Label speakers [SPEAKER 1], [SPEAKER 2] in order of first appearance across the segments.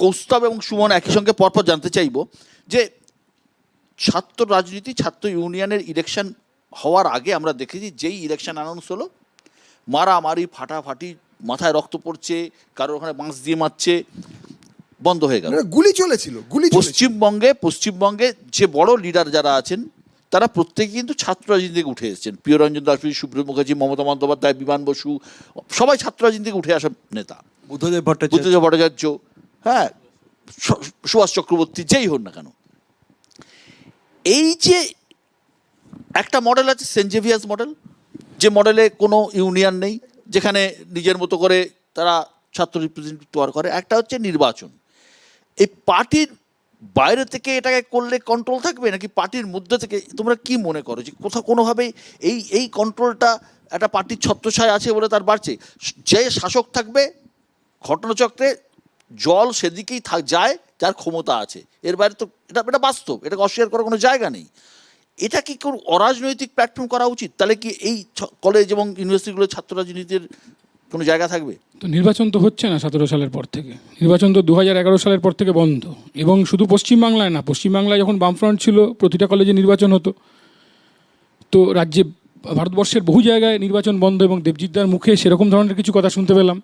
[SPEAKER 1] কৌস্তব এবং সুমন একই সঙ্গে পরপর জানতে চাইব যে ছাত্র রাজনীতি ছাত্র ইউনিয়নের ইলেকশন হওয়ার আগে আমরা দেখেছি যেই ইলেকশন অ্যানাউন্স হলো মারামারি ফাটাফাটি মাথায় রক্ত পড়ছে কারোর ওখানে বাঁশ দিয়ে মারছে বন্ধ হয়ে গেল।
[SPEAKER 2] গুলি চলেছিল গুলি
[SPEAKER 1] পশ্চিমবঙ্গে পশ্চিমবঙ্গে যে বড় লিডার যারা আছেন তারা প্রত্যেকে কিন্তু ছাত্র রাজনীতি থেকে উঠে এসেছেন। প্রিয়রঞ্জন দাসপুরী সুব্রত মুখার্জি মমতা বন্দ্যোপাধ্যায় বিমান বসু সবাই ছাত্র রাজনীতি থেকে উঠে আসা নেতা।
[SPEAKER 3] বুদ্ধদেব ভট্টাচার্য।
[SPEAKER 1] বুদ্ধদেব ভট্টাচার্য হ্যাঁ সুভাষ চক্রবর্তী যেই হন না কেন। এই যে একটা মডেল আছে সেন্ট জেভিয়ার্স মডেল যে মডেলে কোনো ইউনিয়ন নেই, যেখানে নিজের মতো করে তারা ছাত্র রিপ্রেজেন্টেটিভ তৈরি করে, একটা হচ্ছে নির্বাচন। এই পার্টির বাইরে থেকে এটাকে করলে কন্ট্রোল থাকবে নাকি পার্টির মধ্যে থেকে? তোমরা কি মনে করো যে কোথাও কোনোভাবে এই এই কন্ট্রোলটা একটা পার্টির ছত্রছায় আছে বলে তার বাড়ছে? যে শাসক থাকবে, ঘটনাচক্রে জল সেদিকেই থাক যায়, যার ক্ষমতা আছে। এর বাইরে তো এটা এটা বাস্তব, এটাকে অস্বীকার করার কোনো জায়গা নেই। এটা কি কোনো অরাজনৈতিক প্ল্যাটফর্ম করা উচিত? তাহলে কি এই কলেজ এবং ইউনিভার্সিটিগুলোর ছাত্র রাজনীতির কোনো জায়গা থাকবে?
[SPEAKER 4] তো নির্বাচন তো হচ্ছে না সতেরো সালের পর থেকে। নির্বাচন তো দু সালের পর থেকে বন্ধ। এবং শুধু পশ্চিমবাংলায় না, পশ্চিমবাংলায় যখন বামফ্রন্ট ছিল, প্রতিটা কলেজে নির্বাচন হতো। তো রাজ্যে, ভারতবর্ষের বহু জায়গায় নির্বাচন বন্ধ এবং দেবজিৎদার মুখে সেরকম ধরনের কিছু কথা শুনতে পেলাম।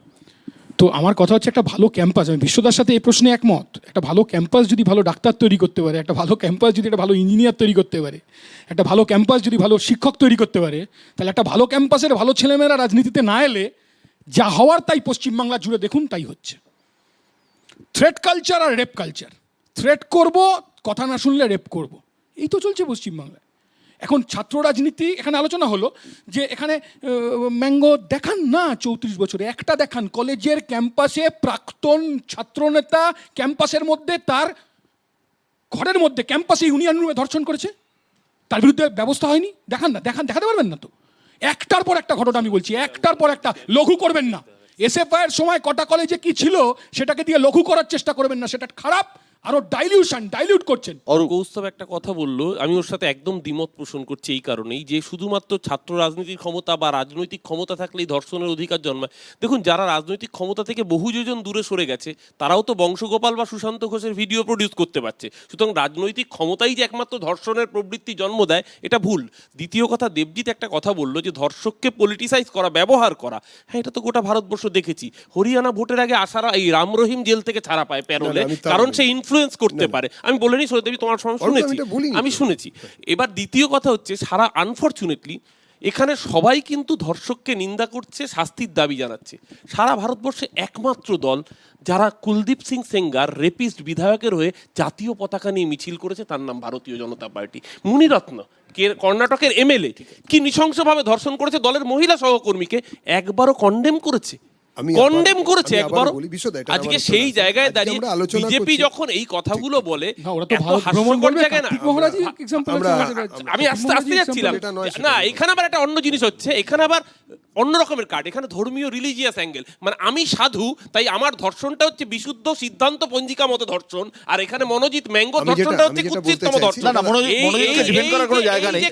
[SPEAKER 4] তো আমার কথা হচ্ছে একটা ভালো ক্যাম্পাস। আমি বিশ্বদার সাথে এই প্রশ্নে একমত। একটা ভালো ক্যাম্পাস যদি ভালো ডাক্তার তৈরি করতে পারে, একটা ভালো ক্যাম্পাস যদি একটা ভালো ইঞ্জিনিয়ার তৈরি করতে পারে, একটা ভালো ক্যাম্পাস যদি ভালো শিক্ষক তৈরি করতে পারে, তাহলে একটা ভালো ক্যাম্পাসের ভালো ছেলেমেয়েরা রাজনীতিতে না এলে যা হওয়ার তাই পশ্চিমবাংলা জুড়ে দেখুন তাই হচ্ছে। থ্রেট কালচার আর রেপ কালচার থ্রেট করব, কথা না শুনলে রেপ করব। এই তো চলছে পশ্চিমবাংলায়। এখন ছাত্র রাজনীতি এখানে আলোচনা হলো যে এখানে ম্যাঙ্গো দেখান না চৌত্রিশ বছরে। একটা দেখান, কলেজের ক্যাম্পাসে প্রাক্তন ছাত্রনেতা ক্যাম্পাসের মধ্যে তার ঘরের মধ্যে, ক্যাম্পাসে ইউনিয়ন রুমে ধর্ষণ করেছে। তার বিরুদ্ধে ব্যবস্থা হয়নি। দেখান না দেখান দেখাতে পারবেন না তো? একটার পর একটা ঘটনা আমি বলছি, একটার পর একটা, লঘু করবেন না। এসএফআই এর সময় কটা কলেজে কি ছিল, সেটাকে দিয়ে লঘু করার চেষ্টা করবেন না, সেটা খারাপ। আরও ডাইলিউশন ডাইলিউট করছেন।
[SPEAKER 1] অরূপ
[SPEAKER 5] কৌস্তব একটা কথা বলল আমি ওর সাথে একদম দ্বিমত পোষণ করছি এই কারণেই যে শুধুমাত্র ছাত্র রাজনীতির ক্ষমতা বা রাজনৈতিক ক্ষমতা থাকলেই ধর্ষণের অধিকার জন্মায়। দেখুন যারা রাজনৈতিক ক্ষমতা থেকে বহু যোজন দূরে সরে গেছে তারাও তো বংশগোপাল বা সুশান্ত ঘোষের ভিডিও প্রডিউস করতে পারছে। সুতরাং রাজনৈতিক ক্ষমতাই যে একমাত্র ধর্ষণের প্রবৃত্তি জন্ম দেয় এটা ভুল। দ্বিতীয় কথা দেবজিৎ একটা কথা বলল যে ধর্ষককে পলিটিসাইজ করা ব্যবহার করা। হ্যাঁ এটা তো গোটা ভারতবর্ষ দেখেছি। হরিয়ানা ভোটের আগে আসারা এই রাম রহিম জেল থেকে ছাড়া পায় প্যারোলে কারণ। সে ইনফ্লুয়েন্স করতে পারে। আমি বলিনি সরদেবী তোমার সময় শুনেছি। আমি শুনেছি। এবার দ্বিতীয় কথা হচ্ছে সারা আনফর্চুনেটলি এখানে সবাই কিন্তু ধর্ষককে নিন্দা করছে শাস্তির দাবি জানাচ্ছে। সারা ভারতবর্ষে একমাত্র দল যারা কুলদীপ সিং সেঙ্গার রেপিস্ট বিধায়কের হয়ে জাতীয় পতাকা নিয়ে মিছিল করেছে তার নাম ভারতীয় জনতা পার্টি। মুনিরত্ন কে কর্ণাটকের এমএলএ কি নৃশংসভাবে ধর্ষণ করেছে দলের মহিলা সহকর্মীকে একবারও কন্ডেম করেছে?
[SPEAKER 2] আমি
[SPEAKER 5] কন্ডেম করেছে
[SPEAKER 2] একবার
[SPEAKER 5] আজকে সেই জায়গায় দাঁড়িয়ে বিজেপি। যখন এই কথাগুলো বলে আমি আস্তে আস্তে যাচ্ছিলাম। না এখানে আবার একটা অন্য জিনিস হচ্ছে। এখানে আবার অন্য রকমের কার্ড এখানে ধর্মীয় রিলিজিয়াস অ্যাঙ্গেল মানে আমি সাধু তাই আমার ধর্ষণটা হচ্ছে বিশুদ্ধ সিদ্ধান্ত পঞ্জিকা মতো ধর্ষণ আর এখানে মনোজিৎ ম্যাঙ্গো ধর্ষণটা হচ্ছে কুৎসিততম ধর্ষণ
[SPEAKER 1] না না মনোজিৎ মনোজিৎকে ডিফেন্ড করার কোনো জায়গা নেই।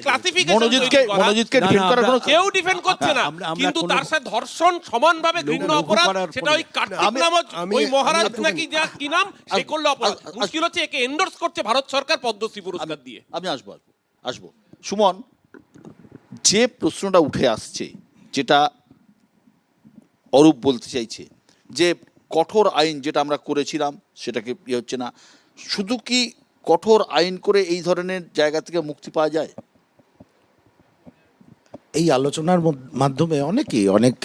[SPEAKER 1] মনোজিৎকে মনোজিৎকে ডিফেন্ড করার কোনো
[SPEAKER 5] কেউ ডিফেন্ড করছে না। কিন্তু তার সাথে ধর্ষণ সমানভাবে ঘৃণ্য অপরাধ সেটা ওই কার্তিক নামক ওই মহারাজ নাকি যা কি নাম? সে করল অপরাধ। মুশকিল হচ্ছে একে এন্ডোর্স করছে ভারত সরকার পদ্মশ্রী পুরস্কার দিয়ে।
[SPEAKER 1] আমি আসব। আসব। সুমন যে প্রশ্নটা উঠে আসছে যেটা অরূপ বলতে চাইছে, যে কঠোর আইন যেটা আমরা করেছিলাম সেটাকে ইয়ে হচ্ছে না। শুধু কি কঠোর আইন করে এই ধরনের জায়গা থেকে মুক্তি পাওয়া যায়?
[SPEAKER 6] এই আলোচনার মাধ্যমে অনেকেই, অনেক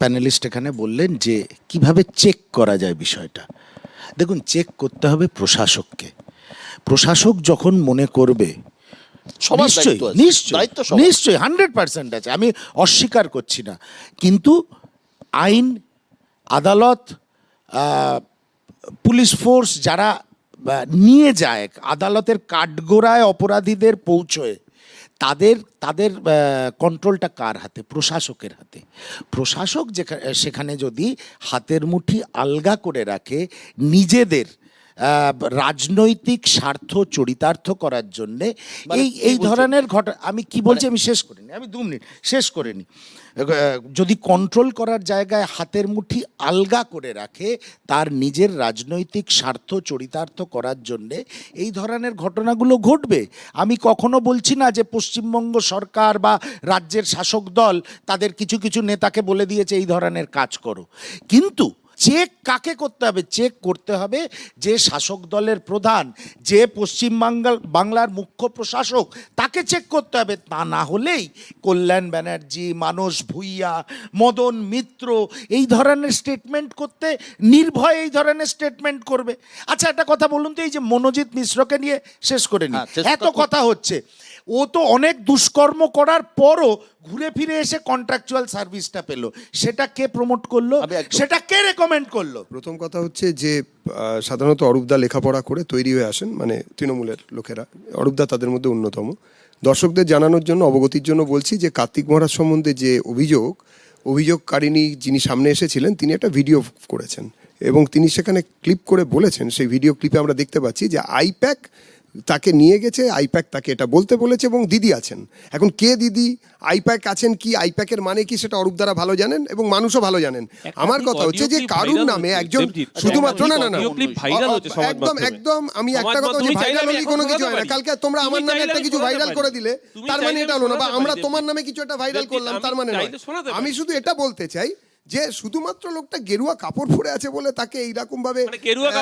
[SPEAKER 6] প্যানেলিস্ট এখানে বললেন যে কীভাবে চেক করা যায় বিষয়টা। দেখুন চেক করতে হবে প্রশাসককে। প্রশাসক যখন মনে করবে
[SPEAKER 1] সবার
[SPEAKER 6] নিশ্চয়ই নিশ্চয়ই নিশ্চয়ই হান্ড্রেড পার্সেন্ট আছে আমি অস্বীকার করছি না। কিন্তু আইন আদালত পুলিশ ফোর্স যারা নিয়ে যায় আদালতের কাঠগোড়ায় অপরাধীদের পৌঁছয় তাদের তাদের কন্ট্রোলটা কার হাতে? প্রশাসকের হাতে। প্রশাসক যেখানে সেখানে যদি হাতের মুঠি আলগা করে রাখে নিজেদের রাজনৈতিক স্বার্থ চরিতার্থ করার জন্যে
[SPEAKER 1] মানে
[SPEAKER 6] এই এই ধরনের ঘটনা আমি কি বলছি আমি শেষ করিনি আমি দু মিনিট শেষ করিনি। যদি কন্ট্রোল করার জায়গায় হাতের মুঠি আলগা করে রাখে তার নিজের রাজনৈতিক স্বার্থ চরিতার্থ করার জন্যে এই ধরনের ঘটনাগুলো ঘটবে। আমি কখনো বলছি না যে পশ্চিমবঙ্গ সরকার বা রাজ্যের শাসক দল তাদের কিছু কিছু নেতাকে বলে দিয়েছে এই ধরনের কাজ করো। কিন্তু চেক কাকে করতে হবে? চেক করতে হবে যে শাসক দলের প্রধান যে পশ্চিম বাঙ্গাল বাংলার মুখ্য প্রশাসক তাকে চেক করতে হবে। তা না হলেই কল্যাণ ব্যানার্জি মানস ভুইয়া মদন মিত্র এই ধরনের স্টেটমেন্ট করতে নির্ভয় এই ধরনের স্টেটমেন্ট করবে। আচ্ছা একটা কথা বলুন তো এই যে মনোজিৎ মিশ্রকে নিয়ে শেষ করে নি।
[SPEAKER 1] হ্যাঁ,
[SPEAKER 6] এত
[SPEAKER 1] কথা
[SPEAKER 6] হচ্ছে। ও তো অনেক দুষ্কর্ম করার পরও ঘুরে ফিরে এসে কন্ট্রাকচুয়াল সার্ভিসটা পেল। সেটা কে প্রমোট করল? সেটা কে রেকমেন্ড করল?
[SPEAKER 2] প্রথম কথা হচ্ছে যে সাধারণত অরূপদা লেখাপড়া করে তৈরি হয়ে আসেন মানে তৃণমূলের লোকেরা। অরূপদা তাদের মধ্যে অন্যতম। দর্শকদের জানানোর জন্য অবগতির জন্য বলছি যে কার্তিক মহারাজ সম্বন্ধে যে অভিযোগ অভিযোগকারিণী যিনি সামনে এসেছিলেন তিনি একটা ভিডিও করেছেন। এবং তিনি সেখানে ক্লিপ করে বলেছেন সেই ভিডিও ক্লিপে আমরা দেখতে পাচ্ছি যে আইপ্যাক তাকে নিয়ে গেছে আইপ্যাক তাকে এটা বলতে বলেছে এবং দিদি আছেন। এখন কে দিদি আইপ্যাক আছেন কি আইপ্যাকের মানে কি সেটা অরূপ দ্বারা ভালো জানেন এবং মানুষও ভালো জানেন। আমার কথা হচ্ছে যে কারুর নামে একজন শুধুমাত্র না না না। একদম একদম আমি একটা কথা বলছি ভাইরাল হলে কোনো কিছু হয় না। কালকে তোমরা আমার নামে একটা কিছু ভাইরাল করে দিলে তার মানে এটা হলো না বা আমরা তোমার নামে কিছু একটা ভাইরাল করলাম তার মানে নয়। আমি শুধু এটা বলতে চাই যে শুধুমাত্র লোকটা গেরুয়া কাপড় পরে আছে বলে তাকে এইরকম ভাবে
[SPEAKER 5] মানে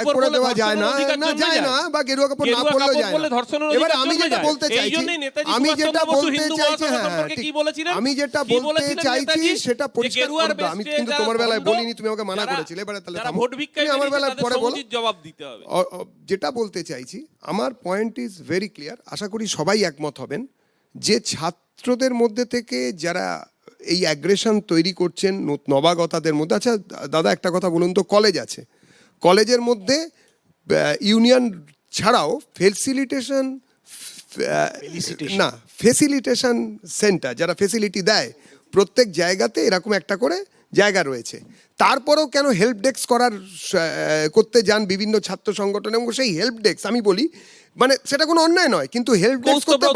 [SPEAKER 2] করে দেওয়া যায় না। না যায়। না বা গেরুয়া কাপড় না পরলেও যায় না। এবার আমি যেটা বলতে চাইছি আমি যেটা বলতে চাইছি হ্যাঁ? আমি যেটা বলতে চাইছি সেটা পরিষ্কার আমি কিন্তু তোমার বেলায় বলিনি তুমি আমাকে মানা করেছিলে এবারে তাহলে তুমি আমার বেলায় পরে বলো।
[SPEAKER 5] জবাব দিতে হবে।
[SPEAKER 2] যেটা বলতে চাইছি আমার পয়েন্ট ইজ ভেরি ক্লিয়ার আশা করি সবাই একমত হবেন যে ছাত্রদের মধ্যে থেকে যারা এই অ্যাগ্রেশন তৈরি করছেন নবাগতাদের মধ্যে। আচ্ছা দাদা একটা কথা বলুন তো কলেজ আছে। কলেজের মধ্যে ইউনিয়ন ছাড়াও ফেসিলিটেশন না ফেসিলিটেশন সেন্টার যারা ফেসিলিটি দেয় প্রত্যেক জায়গাতে এরকম একটা করে জায়গা রয়েছে। তারপরেও কেন হেল্প ডেস্ক করার করতে যান বিভিন্ন ছাত্র সংগঠন এবং সেই হেল্প ডেস্ক আমি বলি মানে সেটা কোনো অন্যায় নয় কিন্তু হেল্প ডেস্ক করতে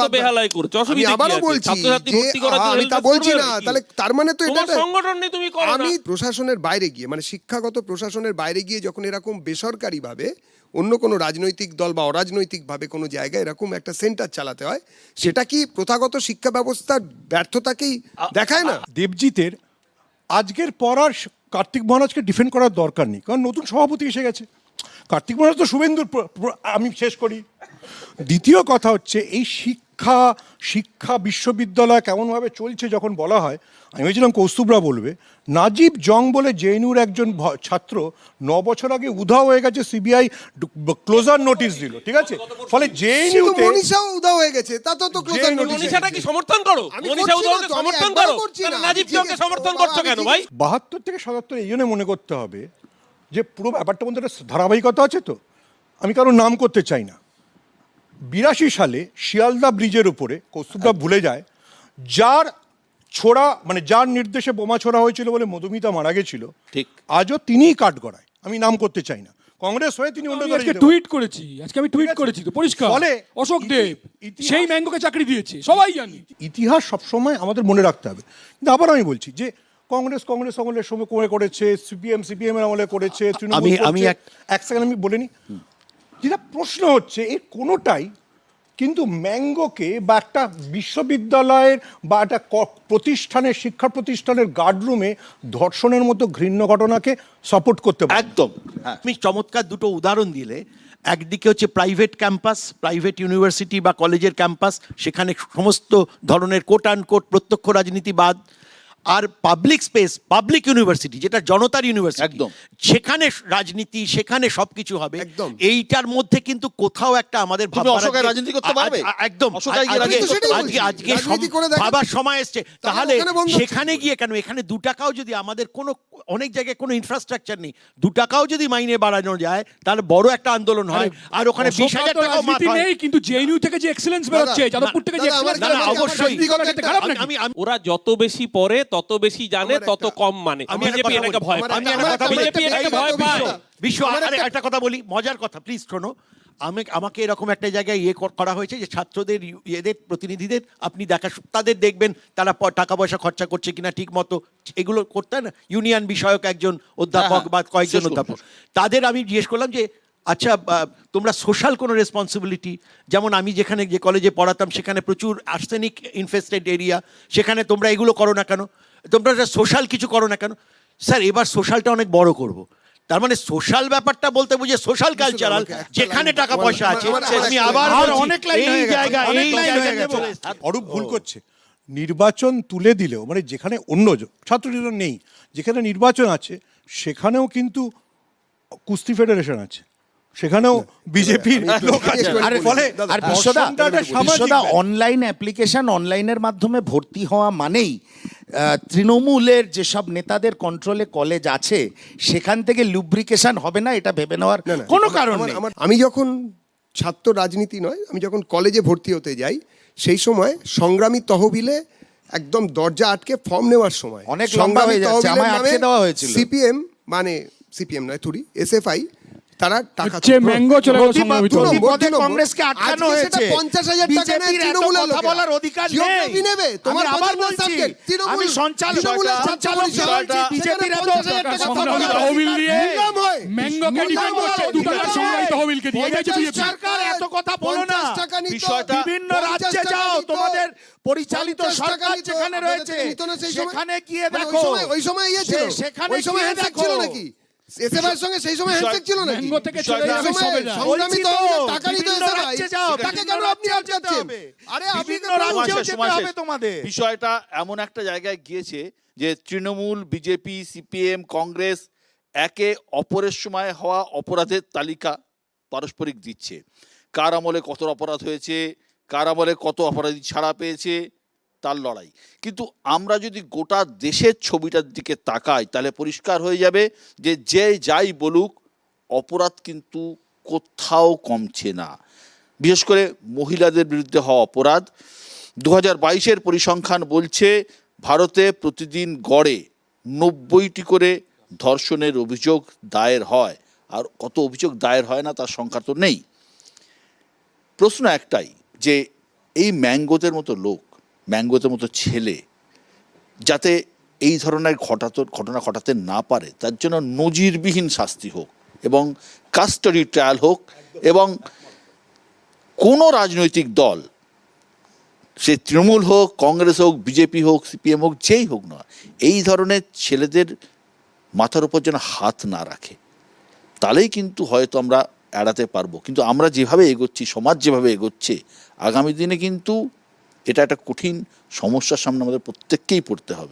[SPEAKER 2] আমি আবারও বলছি আমি তা বলছি না তাহলে তার মানে তো এটা
[SPEAKER 5] তোমার সংগঠন নেই তুমি করো না।
[SPEAKER 2] আমি প্রশাসনের বাইরে গিয়ে মানে শিক্ষাগত প্রশাসনের বাইরে গিয়ে যখন এরকম বেসরকারিভাবে অন্য কোনো রাজনৈতিক দল বা অরাজনৈতিকভাবে কোনো জায়গায় এরকম একটা সেন্টার চালাতে হয় সেটা কি প্রথাগত শিক্ষা ব্যবস্থার ব্যর্থতাকেই দেখায় না?
[SPEAKER 3] দেবজিতের আজকের পর আর কার্তিক মহারাজকে ডিফেন্ড করার দরকার নেই, কারণ নতুন সভাপতি এসে গেছে। কার্তিক মহারাজ তো শুভেন্দুর আমি শেষ করি। দ্বিতীয় কথা হচ্ছে, এই শিক্ষা শিক্ষা শিক্ষা বিশ্ববিদ্যালয় কেমনভাবে চলছে যখন বলা হয় আমি ভেবেছিলাম কৌস্তুবরা বলবে নাজিব জং বলে জেএনইউর একজন ভ- ছাত্র ন বছর আগে উধাও হয়ে গেছে সিবিআই ক্লোজার নোটিশ দিল ঠিক আছে? ফলে
[SPEAKER 2] কিন্তু
[SPEAKER 3] জেএনইউতে
[SPEAKER 2] মনীষাও উদাও হয়ে গেছে তা তো notice
[SPEAKER 5] মনীষাটা কি সমর্থন করো? মনীষা সমর্থন করো। নাজিব জংকে সমর্থন করছ কেন ভাই?
[SPEAKER 3] বাহাত্তর থেকে সাতাত্তর এই জন্য মনে করতে হবে যে পুরো ব্যাপারটা মধ্যে একটা ধারাবাহিকতা আছে তো। আমি কারোর নাম করতে চাই না। বিরাশি সালে শিয়ালদা ব্রিজের উপরে কৌস্তুভরা ভুলে যায় যার ছোড়া মানে যার নির্দেশে বোমা ছোড়া হয়েছিল বলে মধুমিতা মারা গেছিল
[SPEAKER 1] ঠিক।
[SPEAKER 3] আজও তিনিই কাঠ গড়ায়। আমি নাম করতে চাই না। কংগ্রেস হয়ে তিনি অন্য
[SPEAKER 4] আজকে টুইট করেছি আজকে আমি টুইট করেছি তো পরিষ্কার।
[SPEAKER 3] ফলে
[SPEAKER 4] অশোক দেব সেই ম্যাঙ্গোকে চাকরি দিয়েছে সবাই জানি।
[SPEAKER 3] ইতিহাস সবসময় আমাদের মনে রাখতে হবে। কিন্তু আবার আমি বলছি যে কংগ্রেস কংগ্রেস আমলের সময় করে করেছে সিপিএম সিপিএম এর আমলে করেছে তৃণমূল
[SPEAKER 1] আমি- আমি এক-
[SPEAKER 3] এক সেকেন্ড আমি বলিনি। যেটা প্রশ্ন হচ্ছে এর কোনোটাই কিন্তু ম্যাঙ্গোকে বা একটা বিশ্ববিদ্যালয়ের বা একটা প্রতিষ্ঠানের শিক্ষা প্রতিষ্ঠানের গার্ডরুমে ধর্ষণের মতো ঘৃণ্য ঘটনাকে সাপোর্ট করতে পারে।
[SPEAKER 1] একদম। হ্যাঁ।
[SPEAKER 7] তুমি চমৎকার দুটো উদাহরণ দিলে। একদিকে হচ্ছে প্রাইভেট ক্যাম্পাস প্রাইভেট ইউনিভার্সিটি বা কলেজের ক্যাম্পাস সেখানে সমস্ত ধরনের কোট অ্যান্ড কোট প্রত্যক্ষ রাজনীতিবাদ আর পাবলিক স্পেস পাবলিক ইউনিভার্সিটি যেটা জনতার ইউনিভার্সিটি
[SPEAKER 1] একদম।
[SPEAKER 7] সেখানে রাজনীতি সেখানে সবকিছু হবে
[SPEAKER 2] একদম।
[SPEAKER 7] এইটার মধ্যে কিন্তু কোথাও একটা আমাদের
[SPEAKER 1] রাজনীতি করতে পারবে?
[SPEAKER 7] একদম আজকে-? আজকে ভাবার সময় এসছে তাহলে সেখানে গিয়ে কেন এখানে দু টাকাও যদি আমাদের কোনো অনেক জায়গায় কোনো ইনফ্রাস্ট্রাকচার নেই দু টাকাও যদি মাইনে বাড়ানো যায় তাহলে বড় একটা আন্দোলন হয় আর ওখানে বিশ হাজার টাকাও
[SPEAKER 4] নেই কিন্তু জেএনইউ থেকে যে এক্সেলেন্স বেরোচ্ছে যাদবপুর থেকে যে
[SPEAKER 7] অবশ্যই। আমি
[SPEAKER 5] ওরা যত বেশি পড়ে তত বেশি জানে তত কম মানে।
[SPEAKER 7] আমি একটা
[SPEAKER 5] বিজেপি
[SPEAKER 7] কথা
[SPEAKER 5] এটাকে
[SPEAKER 7] বলি,
[SPEAKER 5] ভয়
[SPEAKER 2] একটা-
[SPEAKER 5] বিজেপি এটাকে ভয় পায়।
[SPEAKER 7] বিশ্ব আরে একটা কথা বলি মজার কথা প্লিজ শোনো। আমি আমাকে এরকম একটা জায়গায় ইয়ে করা হয়েছে যে ছাত্রদের এদের প্রতিনিধিদের আপনি দেখা তাদের দেখবেন তারা টাকা পয়সা খরচা করছে কিনা ঠিক মতো এগুলো করতে হয় না? ইউনিয়ন বিষয়ক একজন অধ্যাপক
[SPEAKER 1] হ্যাঁ,
[SPEAKER 7] বা কয়েকজন অধ্যাপক। তাদের আমি জিজ্ঞেস করলাম যে আচ্ছা তোমরা সোশ্যাল কোনো রেসপন্সিবিলিটি যেমন আমি যেখানে যে কলেজে পড়াতাম সেখানে প্রচুর আর্সেনিক ইনফেস্টেড এরিয়া সেখানে তোমরা এগুলো করো না কেন? তোমরা সোশ্যাল কিছু করো না কেন? স্যার এবার সোশ্যালটা অনেক বড় করব। তার মানে সোশ্যাল ব্যাপারটা বলতে বুঝে সোশ্যাল কালচারাল যেখানে টাকা পয়সা আছে
[SPEAKER 2] আমার
[SPEAKER 7] আমি আবার
[SPEAKER 6] অনেক
[SPEAKER 7] এই জায়গা এই।
[SPEAKER 3] অরূপ ভুল করছে। নির্বাচন তুলে দিলেও মানে যেখানে অন্য ছাত্রলীগ নেই যেখানে নির্বাচন আছে সেখানেও কিন্তু কুস্তি ফেডারেশন আছে। সেখানেও বিজেপির লোক আছে। আর ফলে
[SPEAKER 6] আর বিশ্বদা অনলাইন অ্যাপ্লিকেশন অনলাইনের মাধ্যমে ভর্তি হওয়া মানেই তৃণমূলের যেসব নেতাদের কন্ট্রোলে কলেজ আছে সেখান থেকে লুব্রিকেশন হবে না এটা ভেবে নেওয়ার কোনো কারণ নেই।
[SPEAKER 2] আমার- আমি যখন ছাত্র রাজনীতি নয় আমি যখন কলেজে ভর্তি হতে যাই সেই সময় সংগ্রামী তহবিলে একদম দরজা আটকে ফর্ম নেওয়ার সময়।
[SPEAKER 6] অনেক লম্বা হয়ে যাচ্ছে, আমায় আটকে দেওয়া হয়েছিল।
[SPEAKER 2] সিপিএম মানে সিপিএম নয় থুরি এসএফআই তারা টাকা
[SPEAKER 4] ম্যাঙ্গো চলে গেল
[SPEAKER 6] প্রতিপদ-
[SPEAKER 4] সংগ্রামিত
[SPEAKER 2] দু নম্বর,
[SPEAKER 6] প্রতিপদে
[SPEAKER 2] দু নম্বর।
[SPEAKER 6] কংগ্রেসকে আটকানো হয়েছে।
[SPEAKER 2] 50,000 টাকা নেয়
[SPEAKER 6] বিজেপির কথা বলার অধিকার নেই।
[SPEAKER 2] নেবে, তোমার
[SPEAKER 6] আবার বলছি আমি সঞ্চালক সঞ্চালক
[SPEAKER 2] পরিষদ,
[SPEAKER 6] বিজেপির এত
[SPEAKER 2] 50,000 টাকা
[SPEAKER 4] সংগ্রামী
[SPEAKER 2] কথা বলা
[SPEAKER 4] তহবিল দিয়ে ম্যাঙ্গোকে ডিফেন্ড করছে দু টাকার সংগ্রামী তহবিলকে দিয়ে এটাই বিজেপি।
[SPEAKER 6] সরকার এত কথা বলো না।
[SPEAKER 2] 50 টাকা নিত,
[SPEAKER 1] বিষয়টা-
[SPEAKER 6] বিভিন্ন
[SPEAKER 2] 50
[SPEAKER 6] রাজ্যে যাও তোমাদের পরিচালিত সরকার যেখানে রয়েছে? সেখানে গিয়ে
[SPEAKER 2] মানে ওই
[SPEAKER 6] দেখো।
[SPEAKER 2] সময়- ওই সময় ইয়ে ছিল।
[SPEAKER 6] সেখানে
[SPEAKER 2] ওই সময়
[SPEAKER 6] দেখো।
[SPEAKER 2] নাকি? সঙ্গে সেই সময় হ্যান্ডশেক ছিল নাকি?
[SPEAKER 4] থেকে চলে যাবে। সবে।
[SPEAKER 2] সংগ্রামী
[SPEAKER 6] তো,
[SPEAKER 2] টাকা নিত কেন আপনি
[SPEAKER 6] হবে।
[SPEAKER 2] আরে আপনি তো
[SPEAKER 6] রাজ্যেও যেতে হবে তোমাদের।
[SPEAKER 1] বিষয়টা এমন একটা জায়গায় গিয়েছে যে তৃণমূল বিজেপি সিপিএম কংগ্রেস একে অপরের সময় হওয়া অপরাধের তালিকা পারস্পরিক দিচ্ছে। কার আমলে কত অপরাধ হয়েছে কার আমলে কত অপরাধী ছাড়া পেয়েছে তার লড়াই। কিন্তু আমরা যদি গোটা দেশের ছবিটার দিকে তাকাই, তাহলে পরিষ্কার হয়ে যাবে যে যে যাই বলুক, অপরাধ কিন্তু কোথাও কমছে না। বিশেষ করে মহিলাদের বিরুদ্ধে হওয়া অপরাধ। দু হাজার বাইশের পরিসংখ্যান বলছে, ভারতে প্রতিদিন গড়ে নব্বইটি করে ধর্ষণের অভিযোগ দায়ের হয়। আর কত অভিযোগ দায়ের হয় না, তার সংখ্যা তো নেই। প্রশ্ন একটাই, যে এই ম্যাঙ্গোদের মতো লোক ম্যাঙ্গোদের মতো ছেলে, যাতে এই ধরনের ঘটাতো, ঘটনা ঘটাতে না পারে, তার জন্য নজিরবিহীন শাস্তি হোক এবং কাস্টাডি ট্রায়াল হোক এবং কোনো রাজনৈতিক দল, সে তৃণমূল হোক, কংগ্রেস হোক, বিজেপি হোক, সিপিএম হোক, যেই হোক না, এই ধরনের ছেলেদের মাথার উপর যেন হাত না রাখে, তাহলেই কিন্তু হয়তো আমরা এড়াতে পারব। কিন্তু আমরা যেভাবে এগোচ্ছি, সমাজ যেভাবে এগোচ্ছে, আগামী দিনে কিন্তু এটা একটা কঠিন সমস্যার সামনে আমাদের প্রত্যেককেই পড়তে হবে।